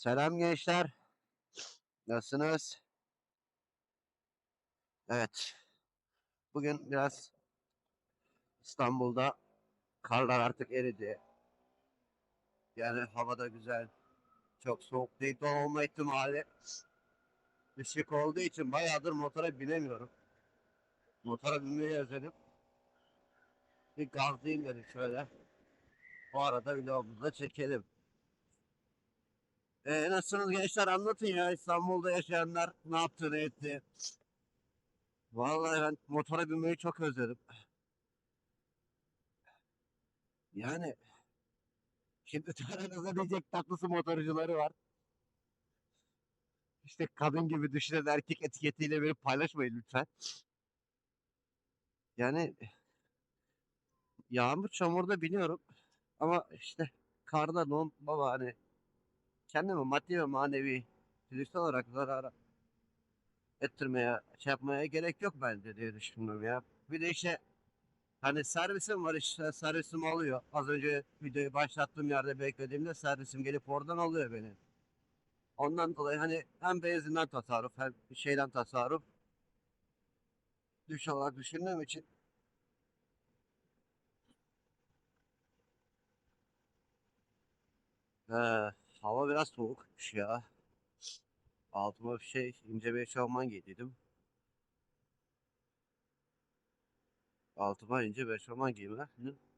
Selam gençler. Nasılsınız? Evet. Bugün biraz İstanbul'da karlar artık eridi. Yani havada güzel. Çok soğuk değil. Don olma ihtimali düşük olduğu için bayağıdır motora binemiyorum. Motora binmeyi özledim. Bir gazlayayım dedim şöyle. O arada vlogumuzu çekelim. Ee, nasılsınız gençler anlatın ya İstanbul'da yaşayanlar ne yaptı ne etti. Vallahi ben motora binmeyi çok özledim. Yani şimdi aranızda diyecek tatlısı motorcuları var. İşte kadın gibi düşünen erkek etiketiyle beni paylaşmayın lütfen. Yani yağmur çamurda biniyorum ama işte karda don baba hani kendimi maddi ve manevi fiziksel olarak zarara ettirmeye, şey yapmaya gerek yok bence diye düşündüm ya. Bir de işte hani servisim var işte servisim alıyor. Az önce videoyu başlattığım yerde beklediğimde servisim gelip oradan alıyor beni. Ondan dolayı hani hem benzinden tasarruf hem şeyden tasarruf düş olarak düşündüğüm için Ee, hava biraz soğukmuş ya. Altıma bir şey ince bir eşofman giydiydim. Altıma ince bir eşofman giyme.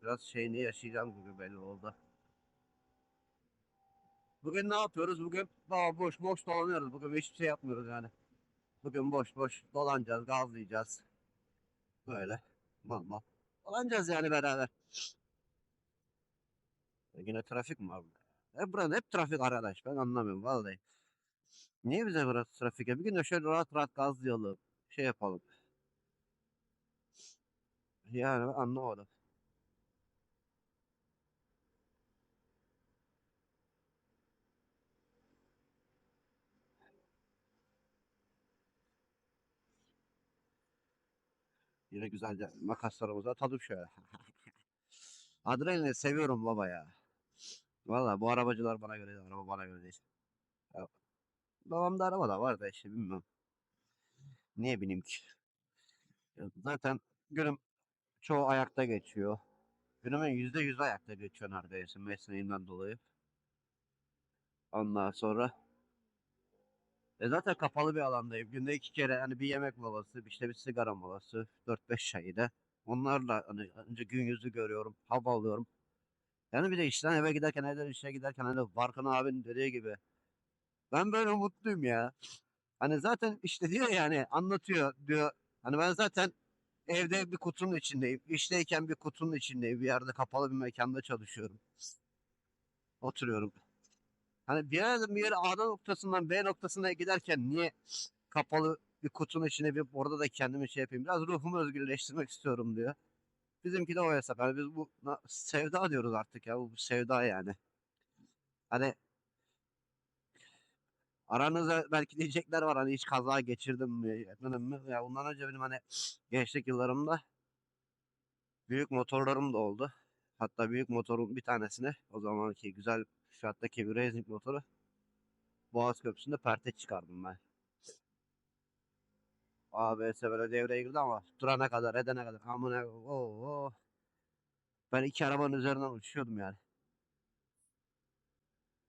Biraz şeyini yaşayacağım bugün belli oldu. Bugün ne yapıyoruz? Bugün daha boş boş dolanıyoruz. Bugün hiçbir şey yapmıyoruz yani. Bugün boş boş dolanacağız, gazlayacağız. Böyle. Mal mal. Dolanacağız yani beraber. E Yine trafik mi var? burada? Hep burada hep trafik arkadaş. Ben anlamıyorum vallahi. Niye bize burası trafik? ya? Bir gün de şöyle rahat rahat gazlayalım. Şey yapalım. Yani ben anlamadım. Yine güzelce makaslarımıza atalım şöyle. Adrenalini seviyorum baba ya. Valla bu arabacılar bana göre değil, araba bana göre değil. Ya, babamda araba da var da işte bilmiyorum. Niye bineyim ki? Ya Zaten günüm çoğu ayakta geçiyor. Günümün yüzde yüz ayakta geçiyor neredeyse mesleğimden dolayı. Ondan sonra e zaten kapalı bir alandayım. Günde iki kere hani bir yemek molası, işte bir sigara molası, 4-5 çayı da. Onlarla hani önce gün yüzü görüyorum, hava alıyorum. Yani bir de işten eve giderken, evden işe giderken hani Barkın abinin dediği gibi. Ben böyle mutluyum ya. Hani zaten işte diyor yani anlatıyor diyor. Hani ben zaten evde bir kutunun içindeyim. İşteyken bir kutunun içindeyim. Bir yerde kapalı bir mekanda çalışıyorum. Oturuyorum. Hani bir yere bir yere A noktasından B noktasına giderken niye kapalı bir kutunun içine bir orada da kendimi şey yapayım. Biraz ruhumu özgürleştirmek istiyorum diyor. Bizimki de o hesap. Yani biz bu na- sevda diyoruz artık ya. Bu sevda yani. Hani aranızda belki diyecekler var hani hiç kaza geçirdim mi etmedim mi? Ya bundan önce benim hani gençlik yıllarımda büyük motorlarım da oldu. Hatta büyük motorun bir tanesini o zamanki güzel fiyattaki bir racing motoru Boğaz Köprüsü'nde perte çıkardım ben. ABS böyle devreye girdi ama durana kadar edene kadar amına oo. Ben iki arabanın üzerinden uçuyordum yani.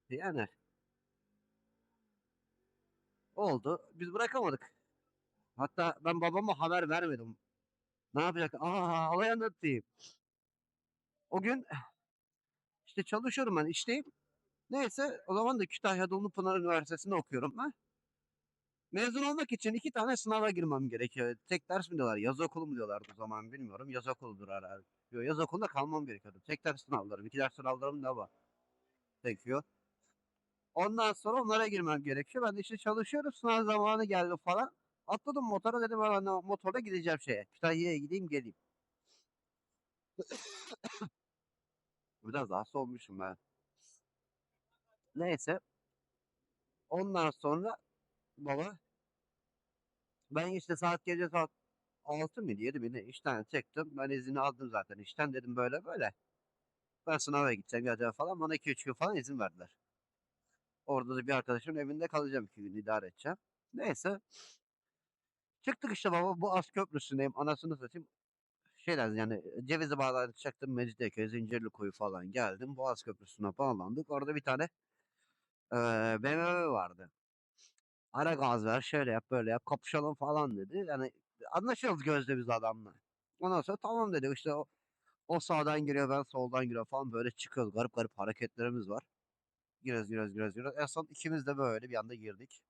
Yani oldu. Biz bırakamadık. Hatta ben babama haber vermedim. Ne yapacak? Aa, olay anlatayım. O gün işte çalışıyorum ben işteyim. Neyse o zaman da Kütahya'da Ulupınar Üniversitesi'nde okuyorum ben. Mezun olmak için iki tane sınava girmem gerekiyor. Tek ders mi diyorlar, yaz okulu mu diyorlardı o zaman bilmiyorum. Yaz okuludur herhalde. Yaz okulunda kalmam gerekiyordu. Tek ders sınavlarım, iki ders sınavlarım da var. Gerekiyor. Ondan sonra onlara girmem gerekiyor. Ben de işte çalışıyorum. Sınav zamanı geldi falan. Atladım motora dedim ben motorla gideceğim şeye. Kütahya'ya gideyim geleyim. Biraz hasta olmuşum ben. Neyse. Ondan sonra baba ben işte saat gece saat 6 mıydı 7 mi ne işten çektim. Ben izini aldım zaten işten dedim böyle böyle. Ben sınava gideceğim geleceğim falan. Bana 2-3 gün falan izin verdiler. Orada da bir arkadaşımın evinde kalacağım 2 gün idare edeceğim. Neyse. Çıktık işte baba bu Az Köprüsü'ndeyim. Anasını satayım. Şeyden yani e, Cevizli Bağlar'dan çıktım Mecidiyeköy, Zincirlikuyu falan geldim. Boğaz Köprüsü'ne bağlandık. Orada bir tane eee BMW vardı. Ara gaz ver, şöyle yap, böyle yap, kapışalım falan dedi. Yani anlaşıyoruz gözle biz adamla. Ondan sonra tamam dedi işte o, o sağdan giriyor ben soldan giriyor falan böyle çıkıyoruz. Garip garip hareketlerimiz var. Giriyoruz giriyoruz giriyoruz giriyoruz. En son ikimiz de böyle bir anda girdik.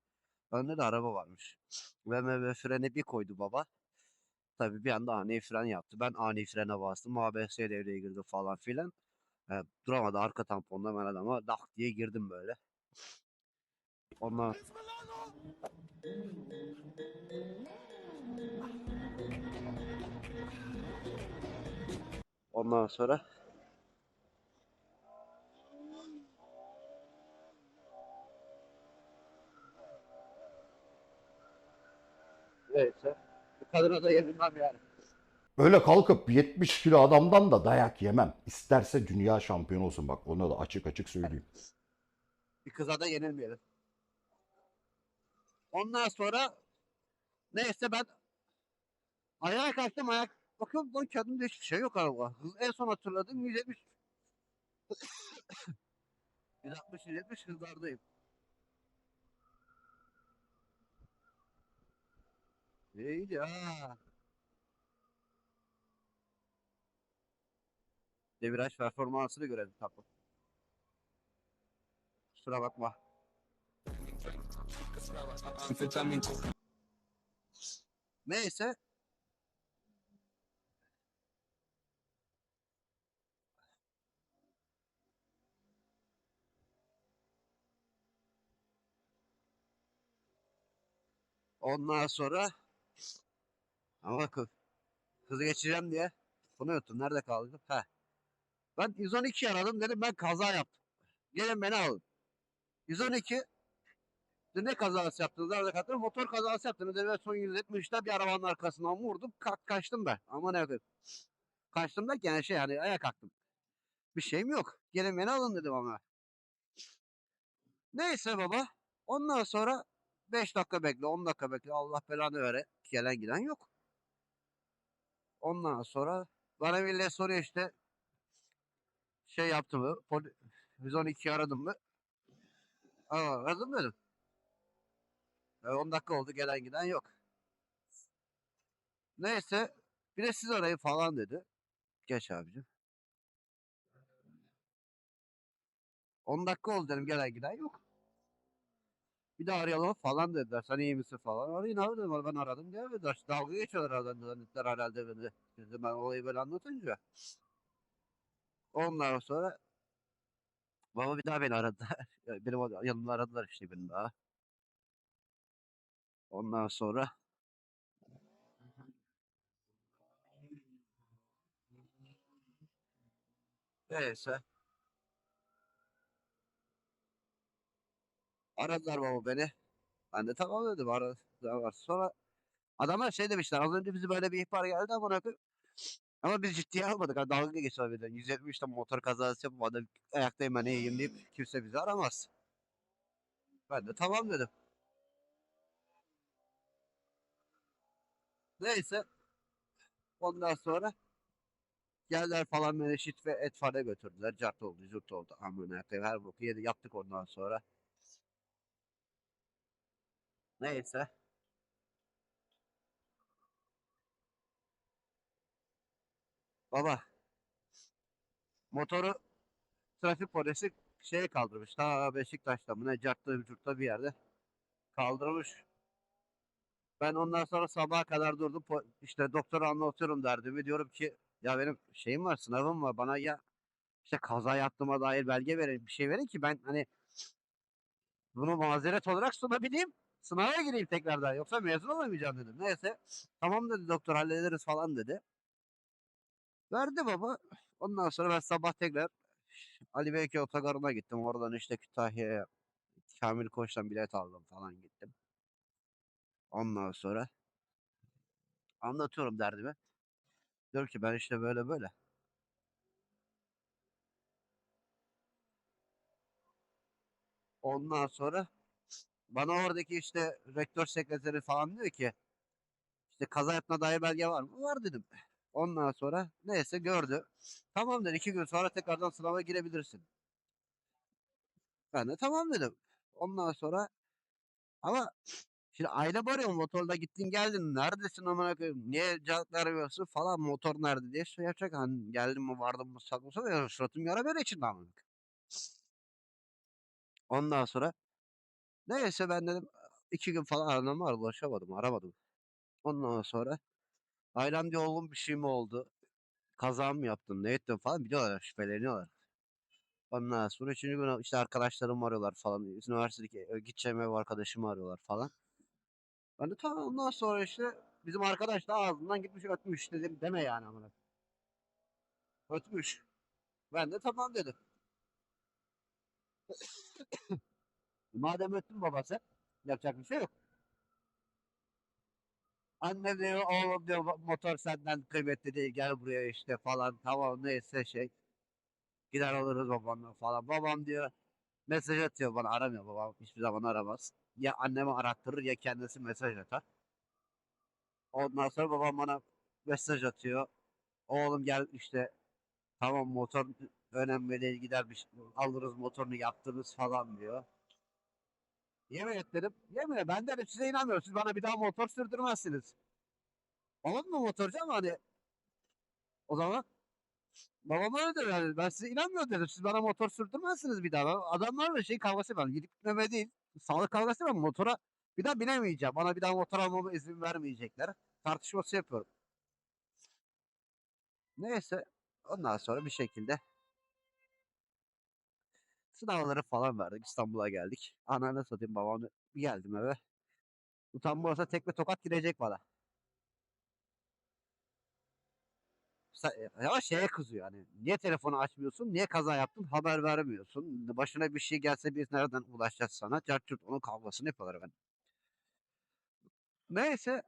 Önde de araba varmış. BMW freni bir koydu baba. Tabii bir anda ani fren yaptı. Ben ani frene bastım. ABS devreye girdi falan filan. E, duramadı arka tamponda ben adama dak diye girdim böyle. Ondan Ondan sonra Neyse. Kadına da yenilmem yani. Öyle kalkıp 70 kilo adamdan da dayak yemem. İsterse dünya şampiyonu olsun bak ona da açık açık söyleyeyim. Bir kıza da yenilmeyelim. Ondan sonra neyse ben ayağa kalktım ayak bakıyorum lan kendimde hiçbir şey yok araba. Hız en son hatırladığım 170 160 170 hızlardayım. İyiydi ha. Deviraj performansını görelim tatlım. Kusura bakma. Neyse. Ondan sonra ama kız, kızı geçeceğim diye bunu yuttum. Nerede kaldım? He. Ben 112 aradım dedim ben kaza yaptım. Gelin beni alın. 112 Dün ne kazası yaptınız? Nerede kattınız? Motor kazası yaptınız. Ben son 170'te bir arabanın arkasından vurdum. Ka- kaçtım ben. Ama ne? Kaçtım da yani şey hani ayağa kalktım. Bir şeyim yok. Gelin beni alın dedim ama. Neyse baba. Ondan sonra 5 dakika bekle, 10 dakika bekle. Allah belanı vere. Gelen giden yok. Ondan sonra bana millet soruyor işte şey yaptı mı? Poli 112 aradım mı? Aa, aradım dedim. E, 10 dakika oldu gelen giden yok. Neyse bir de siz arayın falan dedi. Geç abicim. 10 dakika oldu dedim gelen giden yok. Bir daha arayalım falan dediler. Sen iyi misin falan. Arayın abi dedim. Ben aradım diye mi? Dalga geçiyorlar aradan zannettiler herhalde beni. Dedim ben olayı böyle anlatınca. Ondan sonra baba bir daha beni aradılar. Benim yanımda aradılar işte beni daha. Ondan sonra neyse aradılar baba beni. Ben de tamam dedim aradılar. Sonra adamlar şey demişler az önce bize böyle bir ihbar geldi ama ne? Ama biz ciddiye almadık. Hani dalga geçiyor birden. 170'te motor kazası yapıp adam ayaktayım ben iyiyim deyip kimse bizi aramaz. Ben de tamam dedim. Neyse. Ondan sonra geldiler falan beni şit ve etfane götürdüler. Cart oldu, cürt oldu. Amına koyayım her boku yedi. Yaptık ondan sonra. Neyse. Baba. Motoru trafik polisi şeye kaldırmış. Ta Beşiktaş'ta mı ne cartta bir yerde kaldırmış. Ben ondan sonra sabaha kadar durdum. İşte doktora anlatıyorum derdimi. Diyorum ki ya benim şeyim var sınavım var. Bana ya işte kaza yaptığıma dair belge verin. Bir şey verin ki ben hani bunu mazeret olarak sunabileyim. Sınava gireyim tekrardan. Yoksa mezun olamayacağım dedim. Neyse. Tamam dedi doktor hallederiz falan dedi. Verdi baba. Ondan sonra ben sabah tekrar Ali Beyköy otogarına gittim. Oradan işte Kütahya'ya Kamil Koç'tan bilet aldım falan gittim. Ondan sonra anlatıyorum derdimi. Diyorum ki ben işte böyle böyle. Ondan sonra bana oradaki işte rektör sekreteri falan diyor ki işte kaza yapma dair belge var mı? Var dedim. Ondan sonra neyse gördü. Tamam dedi iki gün sonra tekrardan sınava girebilirsin. Ben de tamam dedim. Ondan sonra ama şimdi aile bağırıyor motorla gittin geldin neredesin amına koyayım niye cevap vermiyorsun falan motor nerede diye şey hani geldim mi vardım mı saklı saklı suratım yara böyle içinde amına. Ondan sonra neyse ben dedim iki gün falan aramam var ulaşamadım aramadım. Ondan sonra ailemde oğlum bir şey mi oldu? Kaza mı yaptın? Ne ettin falan biliyorlar şüpheleniyorlar. Ondan sonra üçüncü gün işte arkadaşlarım arıyorlar falan. Üniversitedeki gideceğim ev arkadaşımı arıyorlar falan. Ben de tamam ondan sonra işte bizim arkadaş da ağzından gitmiş ötmüş dedim deme yani amına. Ötmüş. Ben de tamam dedim. Madem öttün babası yapacak bir şey yok. Anne diyor oğlum diyor "bak motor senden kıymetli değil gel buraya işte falan tamam neyse şey. Gider alırız babanla falan. Babam diyor mesaj atıyor bana aramıyor babam hiçbir zaman aramaz. Ya annemi arattırır ya kendisi mesaj atar. Ondan sonra babam bana mesaj atıyor. Oğlum gel işte tamam motor önemli gider bir şey- alırız motorunu yaptırırız falan diyor. Yemin et dedim. Yemin et ben dedim size inanmıyorum. Siz bana bir daha motor sürdürmezsiniz. Anladın mı motorcu ama hani o zaman babam öyle dedi. Yani ben size inanmıyorum dedim. Siz bana motor sürdürmezsiniz bir daha. Adamlarla şey kavgası var. Gidip gitmeme değil. Sağlık kavgası var. Motora bir daha binemeyeceğim. Bana bir daha motor almama izin vermeyecekler. Tartışması yapıyorum. Neyse. Ondan sonra bir şekilde sınavları falan verdik. İstanbul'a geldik. Ananı satayım babamla bir geldim eve. Utanmıyorsa tekme tokat girecek bana. Ama şeye kızıyor hani. Niye telefonu açmıyorsun? Niye kaza yaptın? Haber vermiyorsun. Başına bir şey gelse biz nereden ulaşacağız sana? Çarçurt onun kavgasını yapıyorlar ben. Neyse.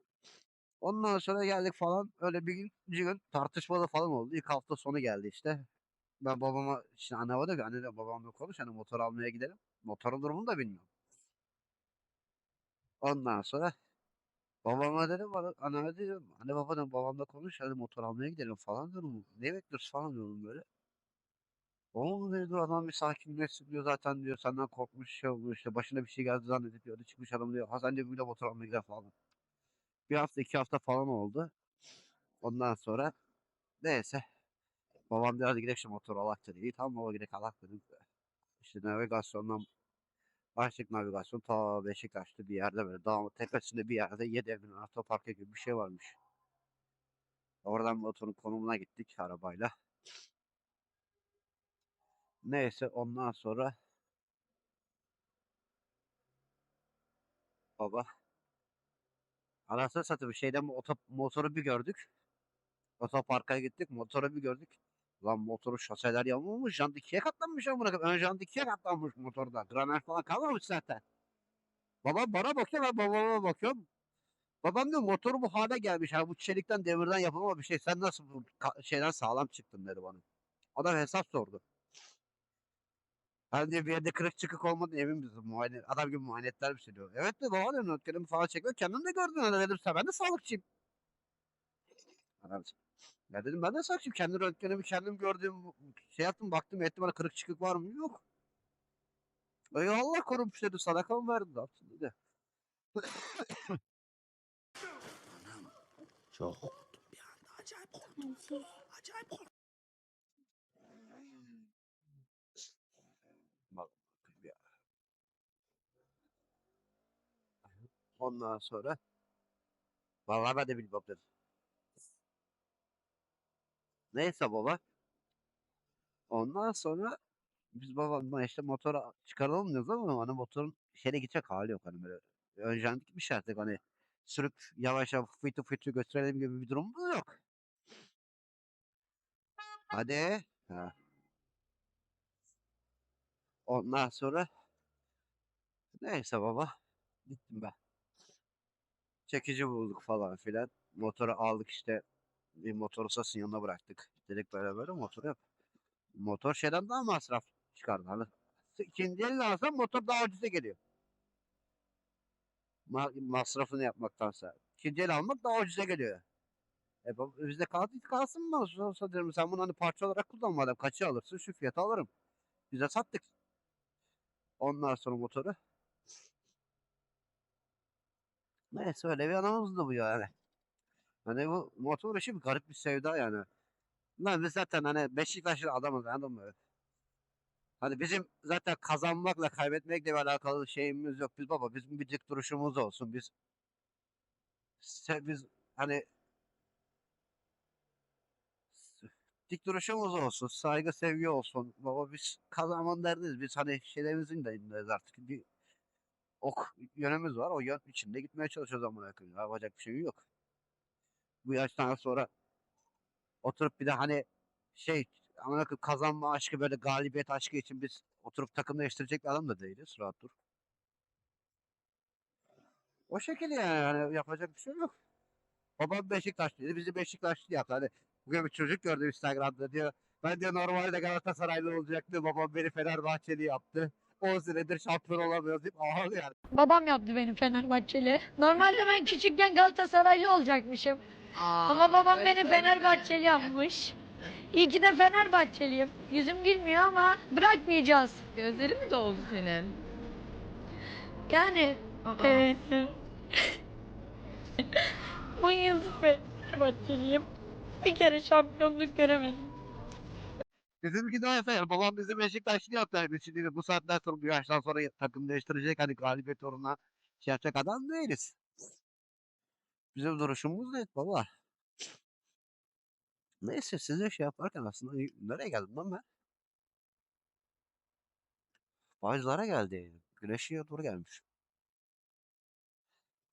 Ondan sonra geldik falan. Öyle bir gün, bir gün tartışmalı falan oldu. İlk hafta sonu geldi işte. Ben babama işte anne var da anne de babamla konuş hani motor almaya gidelim. Motorun durumunu da bilmiyorum. Ondan sonra babama dedim anneme dedim anne baba dedim babamla konuş hadi motor almaya gidelim falan diyorum. Ne bekliyoruz falan diyorum böyle. Oğlum dedi dur adam bir sakinleşsin diyor zaten diyor senden korkmuş şey olmuş işte başına bir şey geldi zannedip diyor çıkmış adam diyor Hasan diyor bir de motor almaya gidelim falan. Bir hafta iki hafta falan oldu. Ondan sonra neyse babam diyor hadi gidelim şu motoru alak dedi. İyi tamam baba gidelim alak dedim. İşte navigasyondan Başlık navigasyon ta Beşiktaş'ta bir yerde böyle dağın tepesinde bir yerde yedi evin otoparkı gibi bir şey varmış. Oradan motorun konumuna gittik arabayla. Neyse ondan sonra baba anasını satayım şeyden motor, motoru bir gördük. Otoparka gittik motoru bir gördük. Lan motorun şaseler yamulmuş. Jant ikiye katlanmış amına koyayım. Ön jant ikiye katlanmış motorda. Granel falan kalmamış zaten. Babam bana bakıyor ben babama bakıyorum. Babam diyor motoru bu hale gelmiş. Ha bu çelikten demirden yapılma bir şey. Sen nasıl bu şeyden sağlam çıktın dedi bana. Adam hesap sordu. Ben diyor bir yerde kırık çıkık olmadı emin misin? Muayene, adam gibi muayene ettiler bir şey diyor. Evet de baba diyor röntgenimi falan çekiyor. Kendin de gördün öyle dedim. Sen ben de sağlıkçıyım. Adam, ya dedim ben de sağlıkçıyım. Kendi röntgenimi kendim gördüğüm şey yaptım baktım ettim bana kırık çıkık var mı? Yok. Ey Allah korumuş dedi sadaka mı verdi ne yapsın dedi. Çok korktum bir anda. Acayip korktum. Acayip korktum. Ondan sonra vallahi ben de bilmem dedim. Neyse baba. Ondan sonra biz babamla işte motora çıkaralım diyoruz ama hani motorun şeyle gidecek hali yok hani böyle ön jant gitmiş artık hani sürüp yavaş yavaş fıtı fıtı götürelim gibi bir durumumuz yok. Hadi. Ha. Ondan sonra neyse baba gittim ben. Çekici bulduk falan filan. Motoru aldık işte bir motor ustasının yanına bıraktık. Dedik böyle böyle motor yap. Motor şeyden daha masraf çıkardı hani. ikinci elini alsan motor daha ucuza geliyor. Ma masrafını yapmaktansa. İkinci el almak daha ucuza geliyor. E bizde kaldı kalsın mı? Olsa diyorum sen bunu hani parça olarak kullan madem kaçı alırsın şu fiyata alırım. Bize sattık. Ondan sonra motoru. Neyse öyle bir anımızdı bu yani. Hani bu motor işi bir garip bir sevda yani. Lan biz zaten hani Beşiktaşlı adamız anladın mı? Hani bizim zaten kazanmakla kaybetmekle bir alakalı şeyimiz yok. Biz baba bizim bir dik duruşumuz olsun. Biz biz hani dik duruşumuz olsun. Saygı sevgi olsun. Baba biz kazanmanın derdiniz. Biz hani şeylerimizin de artık. Bir ok yönümüz var. O yön içinde gitmeye çalışıyoruz amına koyayım. Yapacak bir şey yok. Bu yaştan sonra oturup bir de hani şey amına kazanma aşkı böyle galibiyet aşkı için biz oturup takım değiştirecek bir adam da değiliz. Rahat dur. O şekilde yani, yani yapacak bir şey yok. Babam Beşiktaşlıydı. Bizi Beşiktaşlı yaptı. Hani bugün bir çocuk gördüm Instagram'da diyor. Ben diyor normalde Galatasaraylı olacaktı. Babam beni Fenerbahçeli yaptı. 10 senedir şampiyon olamıyoruz deyip ağlıyor. Babam yaptı beni Fenerbahçeli. Normalde ben küçükken Galatasaraylı olacakmışım. Ama babam beni Fenerbahçeli yapmış. İyi ki de Fenerbahçeliyim. Yüzüm gülmüyor ama bırakmayacağız. Gözleri mi doldu senin? Yani Aa. evet. 10 yıldır Fenerbahçeliyim. Bir kere şampiyonluk göremedim. Bizimki de efendim. Babam bizi Beşiktaşlı yaptı. Yani şimdi bu saatten sonra bu yaştan sonra takım değiştirecek hani galibiyet uğruna şey yapacak adam değiliz. Bizim duruşumuz net baba. Neyse size şey yaparken aslında nereye geldim lan ben? Bağcılar'a geldi. Güneşe doğru gelmiş.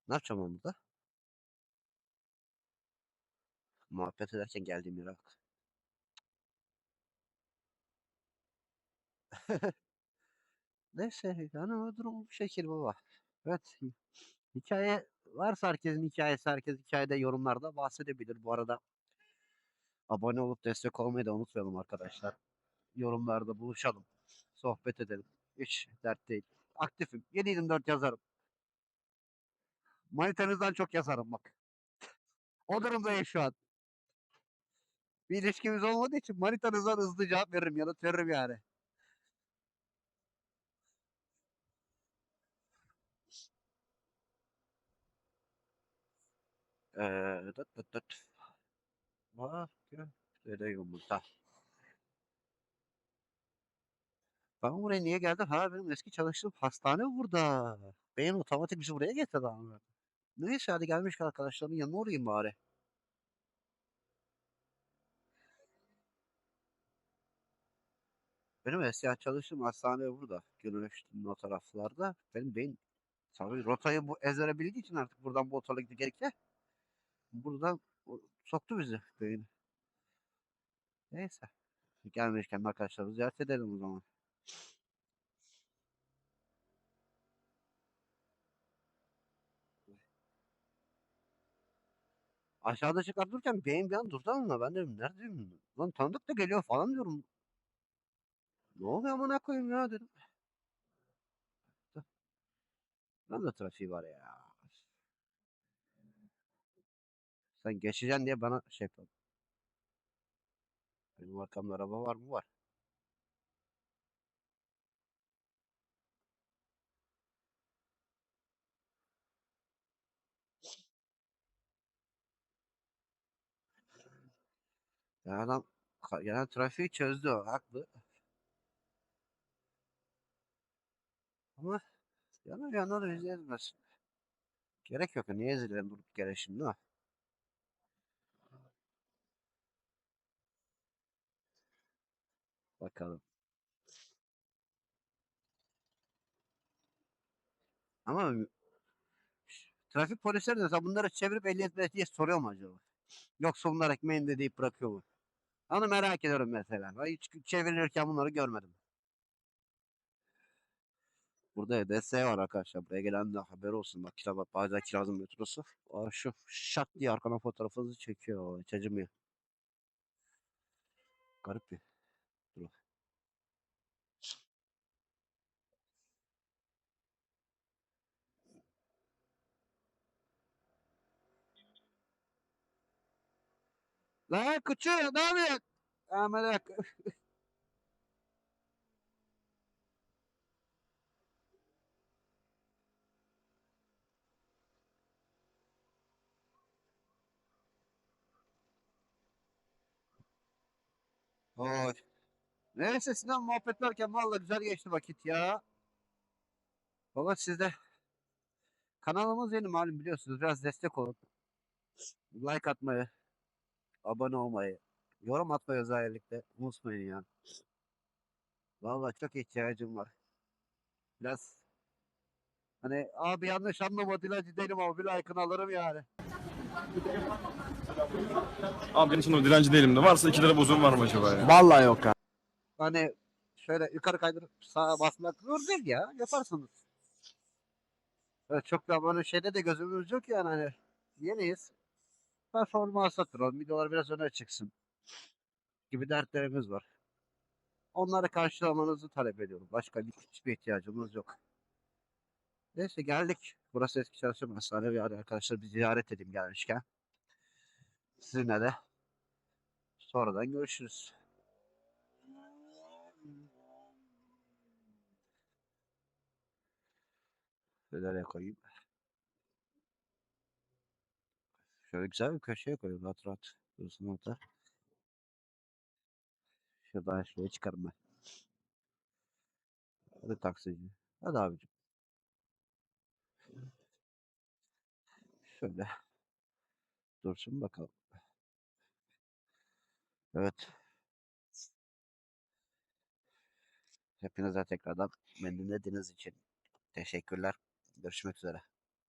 Ne yapacağım ben burada? Muhabbet ederken geldiğim yere bak. Neyse yani o durum bu şekil baba. Evet. hi- Hikaye varsa herkesin hikayesi herkes hikayede yorumlarda bahsedebilir. Bu arada abone olup destek olmayı da unutmayalım arkadaşlar. Yorumlarda buluşalım. Sohbet edelim. Hiç dert değil. Aktifim. 7-24 yazarım. Manitanızdan çok yazarım bak. O durumdayım şu an. Bir ilişkimiz olmadığı için manitanızdan hızlı cevap veririm. Yanıt veririm yani. Eee dıt dıt dıt. Köftede yumurta. Ben buraya niye geldim? Ha benim eski çalıştığım hastane burada. Benim otomatik bizi buraya getirdi abi. Neyse hadi gelmiş arkadaşlarımın yanına uğrayayım bari. Benim eski çalıştığım hastane burada. Güneşli'nin o taraflarda. Benim beyin tabii rotayı bu ezbere bildiği için artık buradan bu otobüse gidip gerekçe. Buradan soktu bizi beyin. Neyse. Gelmişken arkadaşlarımızı ziyaret edelim o zaman. Aşağıda çıkartırken beyin bir an durdu ama ben dedim neredeyim? Lan tanıdık da geliyor falan diyorum. Ne oluyor amına koyayım ya dedim. Lan da trafiği var ya. Sen geçeceksin diye bana şey yapalım. Benim arkamda araba var mı? Var. Ya adam genel trafiği çözdü o haklı. Ama yana yana da bizi ezmesin. Gerek yok. Niye ezilelim durup yere şimdi ha? Bakalım. Ama trafik polisleri de bunları çevirip ehliyet mehliyet soruyor mu acaba? Yoksa bunlar ekmeğinde deyip bırakıyor mu? Onu merak ediyorum mesela. Hiç çevirirken bunları görmedim. Burada EDS var arkadaşlar. Buraya gelen de haber olsun. Bak kira bak bazen kirazın metrosu. Aa, şu şak diye arkana fotoğrafınızı çekiyor. Hiç acımıyor. Garip bir. Dur bak. Lan küçük ne yapıyorsun? Amelek. Oy. Neyse Sinan muhabbet varken valla güzel geçti vakit ya. Baba sizde kanalımız yeni malum biliyorsunuz biraz destek olun. Like atmayı, abone olmayı, yorum atmayı özellikle unutmayın ya. Valla çok ihtiyacım var. Biraz hani abi yanlış anlama dilenci değilim ama bir like'ını alırım yani. Abi benim sanırım dilenci değilim de. Varsa 2 lira bozum var mı acaba ya? Vallahi yok ha. Hani şöyle yukarı kaydırıp sağa basmak zor değil ya. Yaparsınız. Evet, çok da böyle şeyde de gözümüz yok yani hani yeniyiz. Performans attıralım. Videolar biraz öne çıksın. Gibi dertlerimiz var. Onları karşılamanızı talep ediyorum. Başka bir, hiçbir ihtiyacımız yok. Neyse geldik. Burası eski çalışma hastane ara arkadaşlar bir ziyaret edeyim gelmişken. Sizinle de sonradan görüşürüz. Şöyle koyayım? Şöyle güzel bir köşeye koyayım rahat rahat. Dursun orada. Şuradan şuraya çıkarım ben. Hadi taksici. Hadi abicim. Şöyle. Dursun bakalım. Evet. Hepinize tekrardan beni dinlediğiniz için teşekkürler. Görüşmek üzere.